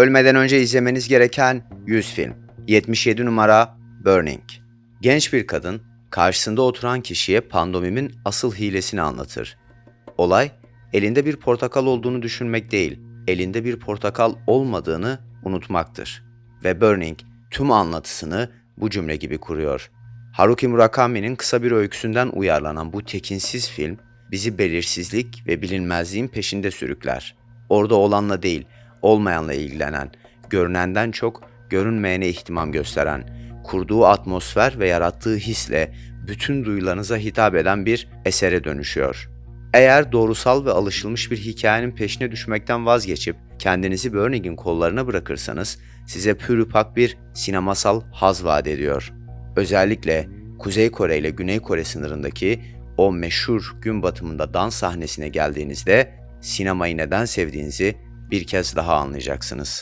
Ölmeden önce izlemeniz gereken 100 film. 77 numara Burning. Genç bir kadın karşısında oturan kişiye pandomimin asıl hilesini anlatır. Olay elinde bir portakal olduğunu düşünmek değil, elinde bir portakal olmadığını unutmaktır. Ve Burning tüm anlatısını bu cümle gibi kuruyor. Haruki Murakami'nin kısa bir öyküsünden uyarlanan bu tekinsiz film bizi belirsizlik ve bilinmezliğin peşinde sürükler. Orada olanla değil, olmayanla ilgilenen, görünenden çok görünmeyene ihtimam gösteren, kurduğu atmosfer ve yarattığı hisle bütün duyularınıza hitap eden bir esere dönüşüyor. Eğer doğrusal ve alışılmış bir hikayenin peşine düşmekten vazgeçip kendinizi Burning'in kollarına bırakırsanız size pürüpak bir sinemasal haz vaat ediyor. Özellikle Kuzey Kore ile Güney Kore sınırındaki o meşhur gün batımında dans sahnesine geldiğinizde sinemayı neden sevdiğinizi bir kez daha anlayacaksınız.